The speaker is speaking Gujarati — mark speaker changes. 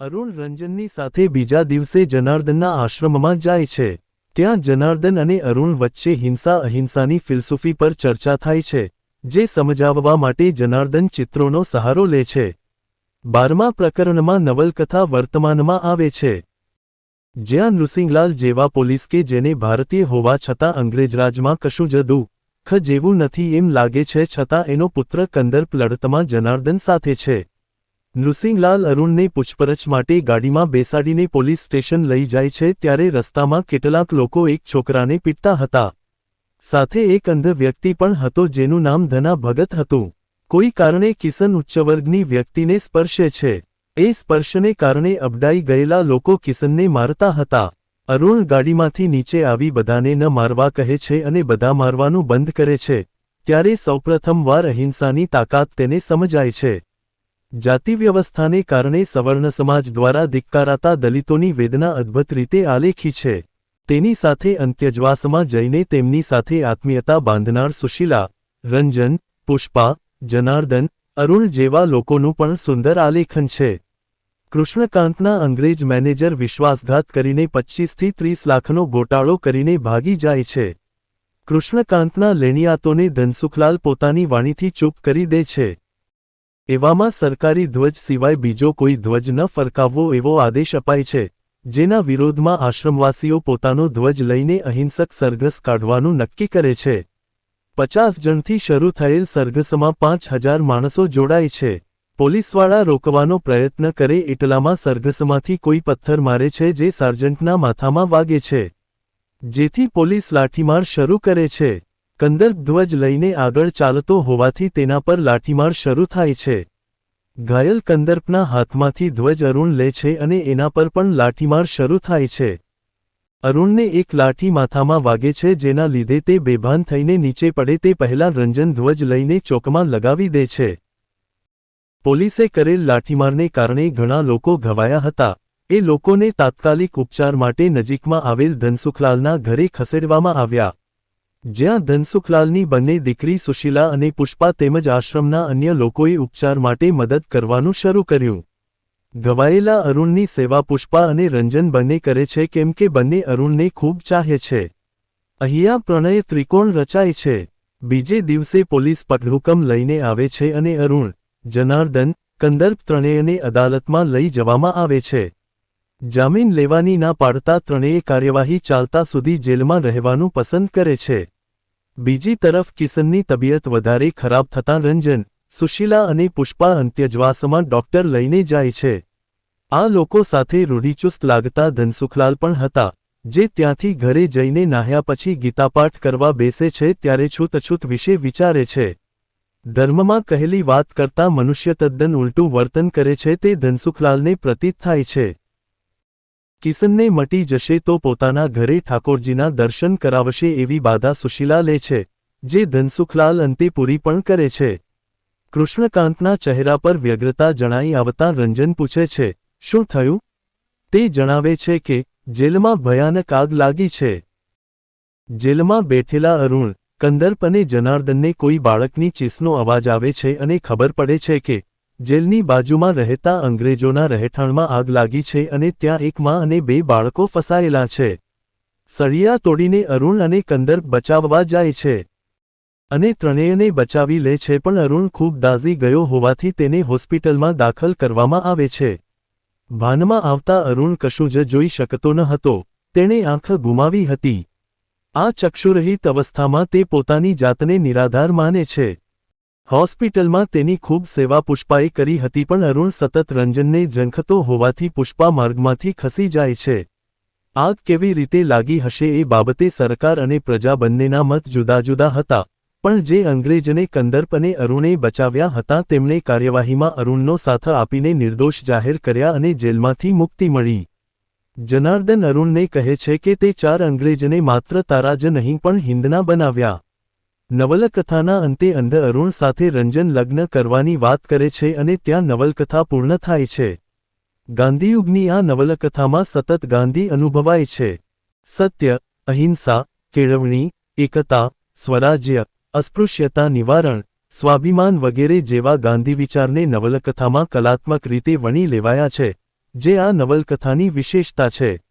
Speaker 1: અરુણ રંજનની સાથે બીજા દિવસે જનાર્દનના આશ્રમમાં જાય છે. ત્યાં જનાર્દન અને અરુણ વચ્ચે હિંસા અહિંસાની ફિલસૂફી પર ચર્ચા થાય છે, જે સમજાવવા માટે જનાર્દન ચિત્રોનો સહારો લે છે. બારમા પ્રકરણમાં નવલકથા વર્તમાનમાં આવે છે. જ્યાં નૃસિંહલાલ જેવા પોલીસ કે જેને ભારતીય હોવા છતાં અંગ્રેજરાજમાં કશું જ દુઃખ જેવું નથી એમ લાગે છે છતાં એનો પુત્ર કંદર્પ લડતમાં જનાર્દન સાથે છે. નૃસિંહલાલ અરુણને પૂછપરછ માટે ગાડીમાં બેસાડીને પોલીસ સ્ટેશન લઈ જાય છે ત્યારે રસ્તામાં કેટલાક લોકો એક છોકરાને પીટતા હતા. સાથે એક અંધ વ્યક્તિ પણ હતો જેનું નામ ધના ભગત હતું. કોઈ કારણે કિસન ઉચ્ચવર્ગની વ્યક્તિને સ્પર્શે છે. એ સ્પર્શને કારણે અબડાઈ ગયેલા લોકો કિસનને મારતા હતા. અરુણ ગાડીમાંથી નીચે આવી બધાને ન મારવા કહે છે અને બધા મારવાનું બંધ કરે છે. ત્યારે સૌપ્રથમવાર અહિંસાની તાકાત તેને સમજાય છે. જાતિવ્યવસ્થાને કારણે સવર્ણ સમાજ દ્વારા ધિક્કારાતા દલિતોની વેદના અદ્ભુત રીતે આલેખી છે. તેની સાથે અંત્યજ્વાસમાં જઈને તેમની સાથે આત્મીયતા બાંધનાર સુશીલા, રંજન, પુષ્પા, જનાર્દન, અરુણ જેવા લોકોનું પણ સુંદર આલેખન છે. કૃષ્ણકાંતના અંગ્રેજ મેનેજર વિશ્વાસઘાત કરીને પચ્ચીસથી ત્રીસ લાખનો ગોટાળો કરીને ભાગી જાય છે. કૃષ્ણકાંતના લેણિયાતોને ધનસુખલાલ પોતાની વાણીથી ચૂપ કરી દે છે. એવામાં સરકારી ધ્વજ સિવાય બીજો કોઈ ધ્વજ ન ફરકાવવો એવો આદેશ અપાય છે, જેના વિરોધમાં આશ્રમવાસીઓ પોતાનો ધ્વજ લઈને અહિંસક સરઘસ કાઢવાનું નક્કી કરે છે. પચાસ જણથી શરૂ થયેલ સરઘસમાં પાંચ હજાર માણસો જોડાય છે. પોલીસવાળા રોકવાનો પ્રયત્ન કરે એટલામાં સરઘસમાંથી કોઈ પથ્થર મારે છે જે સાર્જન્ટના માથામાં વાગે છે. જેથી પોલીસ લાઠીમાર શરૂ કરે છે. કંદર્પ ધ્વજ લઈને આગળ ચાલતો હોવાથી તેના પર લાઠીમાર શરૂ થાય છે. ઘાયલ કંદર્પના હાથમાંથી ધ્વજ અરુણ લે છે અને એના પર પણ લાઠીમાર શરૂ થાય છે. અરુણને એક લાઠી માથામાં વાગે છે જેના લીધે તે બેભાન થઈને નીચે પડે તે પહેલાં રંજન ધ્વજ લઈને ચોકમાં લગાવી દે છે. પોલીસે કરેલ લાઠીમારને કારણે ઘણા લોકો ઘવાયા હતા. એ લોકોને તાત્કાલિક ઉપચાર માટે નજીકમાં આવેલ ધનસુખલાલના ઘરે ખસેડવામાં આવ્યા. જ્યાં ધનસુખલાલની બંને દીકરી સુશીલા અને પુષ્પા તેમજ આશ્રમના અન્ય લોકોએ ઉપચાર માટે મદદ કરવાનું શરૂ કર્યું. ઘવાયેલા અરુણની સેવા પુષ્પા અને રંજન બંને કરે છે કેમ કે બંને અરુણને ખૂબ ચાહે છે. અહીંયા પ્રણય ત્રિકોણ રચાય છે. બીજે દિવસે પોલીસ પટહુકમ લઈને આવે છે અને અરુણ, જનાર્દન, કંદર્પ ત્રણેયને અદાલતમાં લઈ જવામાં આવે છે. જામીન લેવાની ના પાડતા ત્રણેય કાર્યવાહી ચાલતા સુધી જેલમાં રહેવાનું પસંદ કરે છે. બીજી તરફ કિશનની તબિયત વધારે ખરાબ થતાં રંજન, સુશીલા અને પુષ્પા અંત્યજવાસમાં ડોક્ટર લઈને જાય છે. આ લોકો સાથે રૂઢિચુસ્ત લાગતા ધનસુખલાલ પણ હતા, જે ત્યાંથી ઘરે જઈને નાહ્યા પછી ગીતાપાઠ કરવા બેસે છે ત્યારે છૂતછૂત વિશે વિચારે છે. ધર્મમાં કહેલી વાત કરતા મનુષ્ય તદ્દન ઉલટું વર્તન કરે છે તે ધનસુખલાલને પ્રતીત થાય છે. કિશનને મટી જશે તો પોતાના ઘરે ઠાકોરજીના દર્શન કરાવશે એવી બાધા સુશીલા લે છે, જે ધનસુખલાલ અંતે પૂરી પણ કરે છે. કૃષ્ણકાંતના ચહેરા પર વ્યગ્રતા જણાઈ આવતા રંજન પૂછે છે, શું થયું? તે જણાવે છે કે, જેલમાં ભયાનક આગ લાગી છે. જેલમાં બેઠેલા અરુણ, કંદર્પ અને જનાર્દનને કોઈ બાળકની ચીસનો અવાજ આવે છે અને ખબર પડે છે કે જેલની બાજુમાં રહેતા અંગ્રેજોના રહેઠાણમાં આગ લાગી છે અને ત્યાં એક માં અને બે બાળકો ફસાયેલા છે. સળિયા તોડીને અરુણ અને કંદર બચાવવા જાય છે. અને ત્રણેયને બચાવી લે છે પણ અરુણ ખૂબ દાઝી ગયો હોવાથી તેને હોસ્પિટલમાં દાખલ કરવામાં આવે છે. ભાનમાં આવતા અરુણ કશું જ જોઈ શકતો ન હતો. તેણે આંખ ગુમાવી હતી. આ ચક્ષુરહિત અવસ્થામાં તે પોતાની જાતને નિરાધાર માને છે. હોસ્પિટલમાં તેની ખૂબ સેવા પુષ્પાએ કરી હતી પણ અરુણ સતત રંજનને ઝંખતો હોવાથી પુષ્પા માર્ગમાંથી ખસી જાય છે. આગ કેવી રીતે લાગી હશે એ બાબતે સરકાર અને પ્રજા બંનેના મત જુદા જુદા હતા, પણ જે અંગ્રેજને કંદર્પ અને અરુણે બચાવ્યા હતા તેમણે કાર્યવાહીમાં અરુણનો સાથ આપીને નિર્દોષ જાહેર કર્યા અને જેલમાંથી મુક્તિ મળી. જનાર્દન અરુણને કહે છે કે તે ચાર અંગ્રેજને માત્ર તારા જ નહીં પણ હિંદના બનાવ્યા. નવલકથાના અંતે અંધ અરુણ સાથે રંજન લગ્ન કરવાની વાત કરે છે અને ત્યાં નવલકથા પૂર્ણ થાય છે. ગાંધીયુગની આ નવલકથામાં સતત ગાંધી અનુભવાય છે. સત્ય, અહિંસા, કેળવણી, એકતા, સ્વરાજ્ય, અસ્પૃશ્યતા, નિવારણ, સ્વાભિમાન વગેરે જેવા ગાંધી વિચારને નવલકથામાં કલાત્મક રીતે વણી લેવાયા છે, જે આ નવલકથાની વિશેષતા છે.